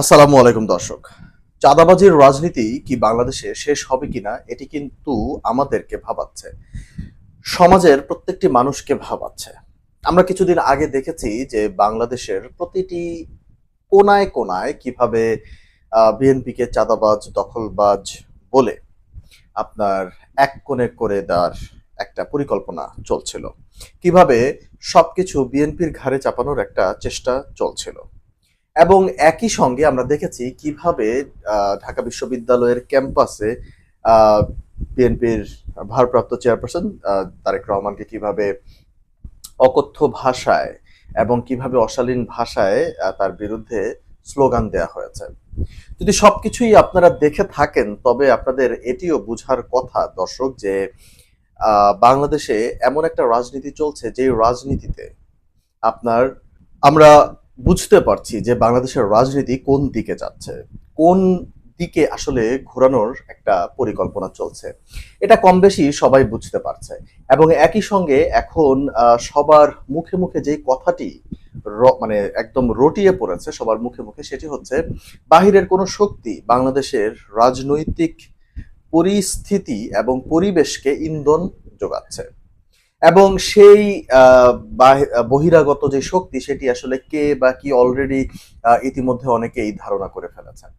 আসসালামু আলাইকুম দর্শক। চাঁদাবাজির রাজনীতি কি বাংলাদেশে শেষ হবে কিনা, এটি কিন্তু আমাদেরকে ভাবাচ্ছে। সমাজের প্রত্যেকটি মানুষকে ভাবাচ্ছে। আমরা কিছুদিন আগে দেখেছি যে বাংলাদেশের প্রতিটি কোনায় কোনায় কীভাবে বিএনপিকে চাঁদাবাজ, দখলবাজ বলে আপনার এক কোণে করে দেওয়ার একটা পরিকল্পনা চলছিল। কীভাবে সবকিছু বিএনপির ঘাড়ে চাপানোর একটা চেষ্টা চলছিল। এবং একই সঙ্গে আমরা দেখেছি কীভাবে ঢাকা বিশ্ববিদ্যালয়ের ক্যাম্পাসে বিএনপির ভারপ্রাপ্ত চেয়ারপারসন তারেক রহমানকে কীভাবে অকথ্য ভাষায় এবং কীভাবে অশালীন ভাষায় তার বিরুদ্ধে স্লোগান দেয়া হয়েছে। যদি সবকিছুই আপনারা দেখে থাকেন, তবে আপনাদের এটিও বুঝার কথা, দর্শক, যে বাংলাদেশে এমন একটা রাজনীতি চলছে যে রাজনীতিতে আপনার, আমরা বুঝতে পারছি যে বাংলাদেশের রাজনীতি কোন দিকে যাচ্ছে, কোন দিকে আসলে ঘোরানোর একটা পরিকল্পনা চলছে। এটা কম বেশি সবাই বুঝতে পারছে এবং একই সঙ্গে এখন সবার মুখে মুখে যে কথাটি মানে একদম রটিয়ে পড়েছে সবার মুখে মুখে সেটি হচ্ছে, বাহিরের কোনো শক্তি বাংলাদেশের রাজনৈতিক পরিস্থিতি এবং পরিবেশকে ইন্ধন যোগাচ্ছে। এবং সেই বহিরাগত যে শক্তি সেটি আসলে কে বা কি অলরেডি ইতিমধ্যে অনেকেই ধারণা করে ফেলেছেন।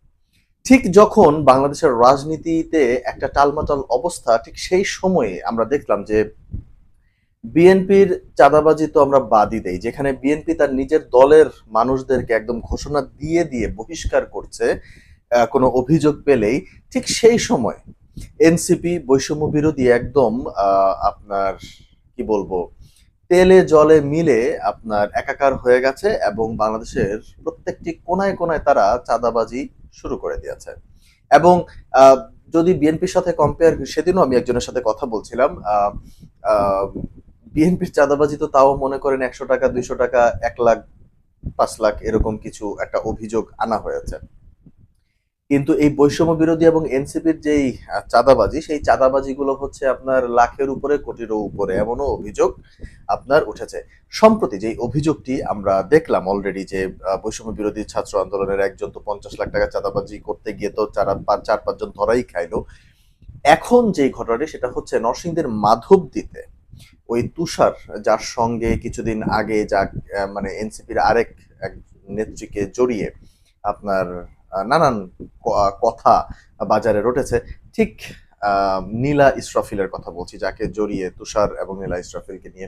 ঠিক যখন বাংলাদেশের রাজনীতিতে একটা টালমাটাল অবস্থা, ঠিক সেই সময়ে আমরা দেখলাম যে বিএনপির চাঁদাবাজি তো আমরা বাদই দেই, যেখানে বিএনপি তার নিজের দলের মানুষদেরকে একদম ঘোষণা দিয়ে দিয়ে বহিষ্কার করছে কোনো অভিযোগ পেলেই, ঠিক সেই সময় এনসিপি বৈষম্য বিরোধী একদম আপনার কি বলব, তেলে, জলে মিলে আপনার একাকার হয়ে গেছে এবং বাংলাদেশের প্রত্যেকটি কোনায় কোনায় তারা চাঁদাবাজি শুরু করে দিয়েছে। এবং যদি বিএনপির সাথে কম্পেয়ার সেদিনও আমি একজনের সাথে কথা বলছিলাম বিএনপির চাঁদাবাজি তো তাও মনে করেন একশো টাকা, দুইশো টাকা, এক লাখ, পাঁচ লাখ এরকম কিছু একটা অভিযোগ আনা হয়েছে। কিন্তু এই বৈষম্য বিরোধী এবং এনসিপির যেই চাঁদাবাজি, সেই চাঁদাবাজি গুলো হচ্ছে আপনার লাখের উপরে, কোটিরও উপরে এমনও অভিযোগ আপনার উঠেছে। সম্প্রতি যে অভিযোগটি আমরা দেখলাম অলরেডি যে বৈষম্য বিরোধী ছাত্র আন্দোলনের একজন তো পঞ্চাশ লাখ টাকা চাঁদাবাজি করতে গিয়ে তো চার পাঁচ, চার পাঁচজন ধরাই খাইলো। এখন যে ঘটনাটি, সেটা হচ্ছে নরসিংদের মাধব দিতে ওই তুষার, যার সঙ্গে কিছুদিন আগে যা মানে এনসিপির আরেক এক নেত্রীকে জড়িয়ে আপনার নানান কথা বাজারে রটেছে। ঠিক নীলা ইসরাফিলের কথা বলছি, যাকে জড়িয়ে তুষার এবং নীলা ইসরাফিলকে নিয়ে।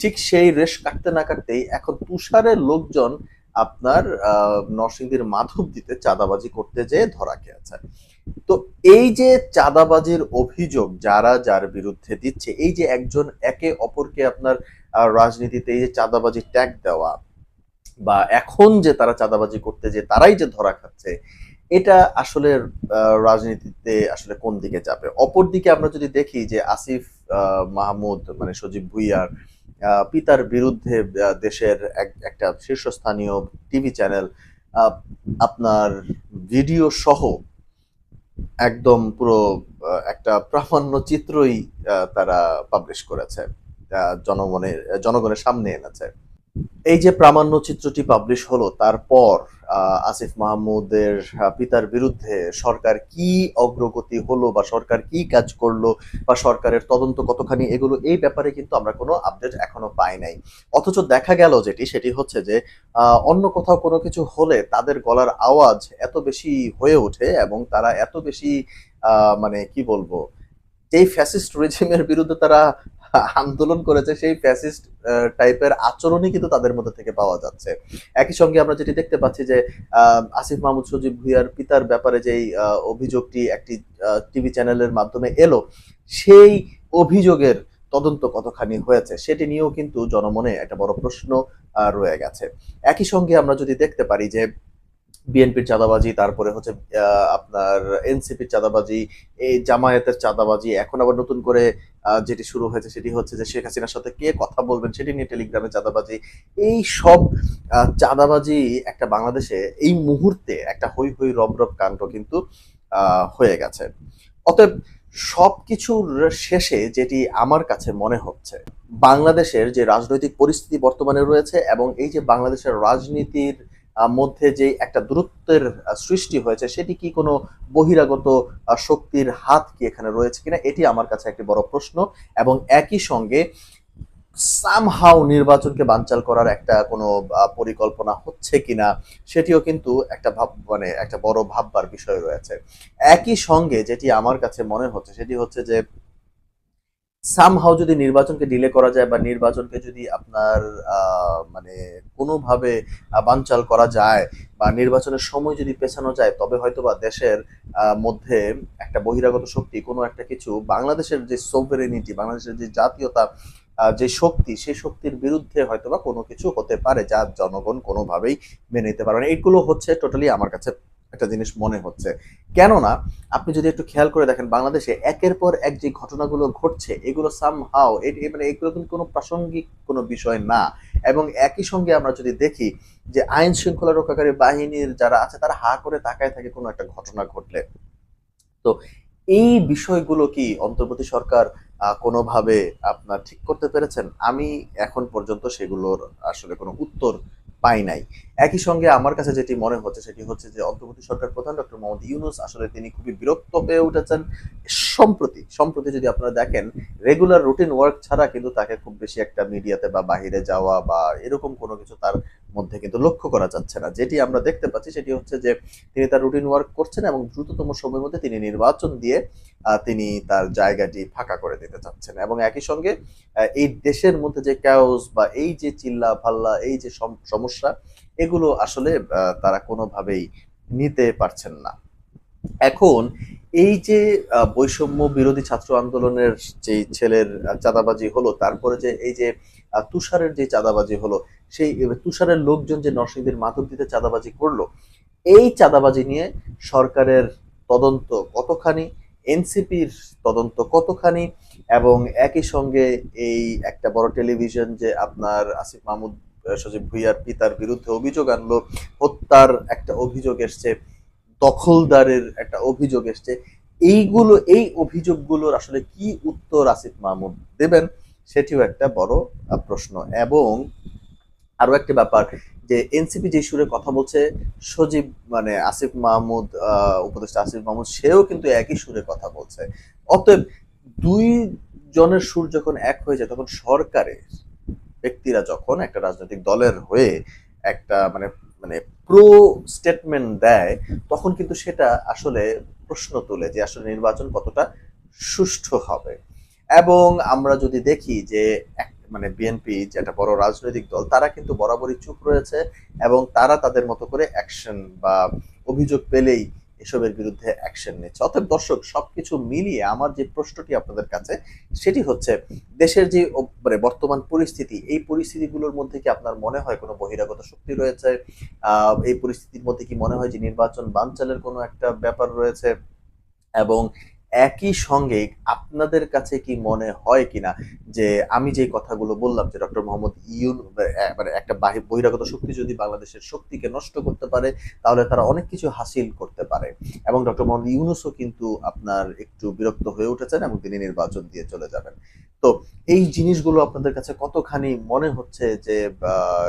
ঠিক সেই রেশ কাটতে না কাটতেই এখন তুষারের লোকজন আপনার নরসিংদীর মাধব দিতে চাঁদাবাজি করতে যেয়ে ধরা খেয়েছে। তো এই যে চাঁদাবাজির অভিযোগ যারা যার বিরুদ্ধে দিচ্ছে, এই যে একজন একে অপরকে আপনার রাজনীতিতে এই যে চাঁদাবাজি ট্যাগ দেওয়া বা এখন যে তারা চাঁদাবাজি করতে যে তারাই যে ধরা খাচ্ছে, এটা আসলে রাজনীতিতে আসলে কোন দিকে যাবে? অপরদিকে আমরা যদি দেখি যে আসিফ মাহমুদ মানে সজীব ভুইয়ার পিতার বিরুদ্ধে দেশের এক- একটা শীর্ষস্থানীয় টিভি চ্যানেল আপনার ভিডিও সহ একদম পুরো একটা প্রামাণ্য চিত্রই তারা পাবলিশ করেছে জনগণের জনগণের সামনে এনেছে। এই যে প্রামাণ্য চিত্রটি পাবলিশ হলো, তারপর আসিফ মাহমুদের পিতার বিরুদ্ধে সরকার কি অগ্রগতি হলো বা সরকার কি কাজ করল বা সরকারের তদন্ত কতখানি এগুলো, এই ব্যাপারে কিন্তু আমরা কোনো আপডেট এখনও পাই নাই। অথচ দেখা গেল যেটি, সেটি হচ্ছে যে অন্য কোথাও কোনো কিছু হলে তাদের গলার আওয়াজ এত বেশি হয়ে ওঠে এবং তারা এত বেশি মানে কি বলব যেই ফ্যাসিস্ট রেজিমের বিরুদ্ধে তারা আন্দোলন করেছে, সেই ফ্যাসিস্ট টাইপের আচরণই কিন্তু তাদের মধ্যে থেকে পাওয়া যাচ্ছে। একই সঙ্গে আমরা যেটি দেখতে পাচ্ছি যে আসিফ মাহমুদ সজীব ভুইয়ার পিতার ব্যাপারে যেই অভিযোগটি একটি টিভি চ্যানেলের মাধ্যমে এলো, সেই অভিযোগের তদন্ত কতখানি হয়েছে সেটি নিয়েও কিন্তু জনমনে একটা বড় প্রশ্ন রয়ে গেছে। একই সঙ্গে আমরা যদি দেখতে পারি যে বিএনপির চাঁদাবাজি, তারপরে হচ্ছে আপনার এনসিপির চাঁদাবাজি, এই জামায়াতের চাঁদাবাজি, এখন আবার নতুন করে যেটি শুরু হয়েছে সেটি হচ্ছে যে শেখ হাসিনার সাথে কে কথা বলবেন সেটি নিয়ে টেলিগ্রামে চাঁদাবাজি। এই সব চাঁদাবাজি একটা বাংলাদেশে এই মুহূর্তে একটা হই হই রব রব কাণ্ড কিন্তু হয়ে গেছে। অতএব সবকিছুর শেষে যেটি আমার কাছে মনে হচ্ছে, বাংলাদেশের যে রাজনৈতিক পরিস্থিতি বর্তমানে রয়েছে এবং এই যে বাংলাদেশের রাজনীতির মধ্যে যে একটা দূরত্বের সৃষ্টি হয়েছে, সেটি কি কোনো বহিরাগত শক্তির হাত কি এখানে রয়েছে কিনা? এটি আমার কাছে একটি বড় প্রশ্ন এবং একই সঙ্গে সামহাও নির্বাচনকে বানচাল করার একটা কোনো পরিকল্পনা হচ্ছে কিনা, সেটিও কিন্তু একটা ভাব মানে একটা বড় ভাববার বিষয় রয়েছে। একই সঙ্গে যেটি আমার কাছে মনে হচ্ছে, সেটি হচ্ছে যে সামহাও যদি নির্বাচনকে ডিলে করা যায় বা নির্বাচনকে যদি আপনার মানে কোনোভাবে আহ, বানচাল করা যায় বা নির্বাচনের সময় যদি পেছানো যায় তবে হয়তো বা দেশের মধ্যে একটা বহিরাগত শক্তি কোনো একটা কিছু বাংলাদেশের যে সোভেরেনিটি বাংলাদেশের যে জাতীয়তা যে শক্তি সেই শক্তির বিরুদ্ধে হয়তো বা কোনো কিছু হতে পারে যা জনগণ কোনোভাবেই মেনে নিতে পারবে না। এইগুলো হচ্ছে টোটালি আমার কাছে একটা জিনিস মনে হচ্ছে। কেননা, আপনি যদি একটু খেয়াল করে দেখেন, বাংলাদেশে একের পর এক যে ঘটনাগুলো ঘটছে, এগুলো সামহাও মানে এগুলো কিন্তু কোনো প্রাসঙ্গিক কোনো বিষয় না। এবং একই সঙ্গে আমরা যদি দেখি যে আইন শৃঙ্খলা রক্ষাকারী বাহিনীর যারা আছে, তারা হা করে তাকায় থাকে কোনো একটা ঘটনা ঘটলে। তো এই বিষয়গুলো কি অন্তর্বর্তী সরকার কোনোভাবে আপনার ঠিক করতে পেরেছেন? আমি এখন পর্যন্ত সেগুলোর আসলে কোনো উত্তর পাই নাই। একই সঙ্গে আমার কাছে যেটি মনে হচ্ছে সেটি হচ্ছে যে অন্তর্বর্তী সরকার প্রধান ডক্টর মোহাম্মদ ইউনুস, আসলে তিনি খুবই বিরক্ত হয়ে উঠেছেন। সম্প্রতি সম্প্রতি যদি আপনারা দেখেন রেগুলার রুটিন ওয়ার্ক ছাড়া কিন্তু তাকে খুব বেশি একটা মিডিয়াতে বা বাহিরে যাওয়া বা এরকম কোনো কিছু তার মধ্যে কিন্তু লক্ষ্য করা যাচ্ছে না। যেটি আমরা দেখতে পাচ্ছি সেটি হচ্ছে যে তিনি তার রুটিন ওয়ার্ক করছেন এবং দ্রুততম সময়ের মধ্যে তিনি নির্বাচন দিয়ে তিনি তার জায়গাটি ফাঁকা করে দিতে চাচ্ছেন এবং একই সঙ্গে এই দেশের মধ্যে যে ক্যাওস বা এই যে চিল্লা ফাল্লা এই যে সম- সমস্যা এগুলো আসলে তারা কোনোভাবেই নিতে পারছেন না। এখন এই যে বৈষম্য বিরোধী ছাত্র আন্দোলনের যে ছেলের চাঁদাবাজি হলো, তারপরে যে এই যে তুষারের যে চাঁদাবাজি হলো, সেই তুষারের লোকজন যে নরসিংদীর মাধবদীতে চাঁদাবাজি করল, এই চাঁদাবাজি নিয়ে সরকারের তদন্ত কতখানি, এনসিপির তদন্ত কতখানি, এবং একই সঙ্গে এই একটা বড় টেলিভিশন যে আপনার আসিফ মাহমুদ সজীব ভুইয়ার পিতার বিরুদ্ধে অভিযোগ আনলো, হত্যার একটা অভিযোগ এসছে, দখলদারের একটা অভিযোগ এসছে। এইগুলো, এই অভিযোগগুলোর আসলে কি উত্তর আসিফ মাহমুদ দেবেন সেটিও একটা বড় প্রশ্ন। এবং আরও একটা ব্যাপার যে এনসিপি যে সুরে কথা বলছে সজীব মানে আসিফ মাহমুদ উপদেষ্টা আসিফ মাহমুদ, সেও কিন্তু একই সুরে কথা বলছে। অতএব দুই জনের সুর যখন এক হয়ে যায়, তখন সরকারের ব্যক্তিরা যখন একটা রাজনৈতিক দলের হয়ে একটা মানে মানে প্রো স্টেটমেন্ট দেয়, তখন কিন্তু সেটা আসলে প্রশ্ন তোলে যে আসলে নির্বাচন কতটা সুষ্ঠু হবে। এবং আমরা যদি দেখি যে মানে বিএনপি যেটা বড় রাজনৈতিক দল, তারা কিন্তু বরাবরই চুপ রয়েছে এবং তারা তাদের মতো করে অ্যাকশন বা অভিযোগ পেলেই এসবের বিরুদ্ধে অ্যাকশন নিচ্ছে। অতএব দর্শক, সবকিছু মিলিয়ে আমার যে প্রশ্নটি আপনাদের কাছে, সেটি হচ্ছে, দেশের যে মানে বর্তমান পরিস্থিতি, এই পরিস্থিতিগুলোর মধ্যে কি আপনার মনে হয় কোনো বহিরাগত শক্তি রয়েছে? এই পরিস্থিতির মধ্যে কি মনে হয় যে নির্বাচন বানচালের কোনো একটা ব্যাপার রয়েছে? এবং একই সঙ্গে আপনাদের কাছে কি মনে হয় কিনা? যে আমি যে কথাগুলো বললাম যে ডক্টর মোহাম্মদ ইউন মানে একটা বাহি- বহিরাগত শক্তি যদি বাংলাদেশের শক্তিকে নষ্ট করতে পারে, তাহলে তারা অনেক কিছু হাসিল করতে পারে। এবং ডক্টর মোহাম্মদ ইউনুসও কিন্তু আপনার একটু বিরক্ত হয়ে উঠেছেন এবং তিনি নির্বাচন দিয়ে চলে যাবেন। তো এই জিনিসগুলো আপনাদের কাছে কতখানি মনে হচ্ছে যে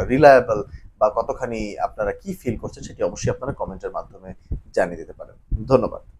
রিলায়েবল বা কতখানি আপনারা কি ফিল করছেন সেটি অবশ্যই আপনারা কমেন্টের মাধ্যমে জানিয়ে দিতে পারেন। ধন্যবাদ।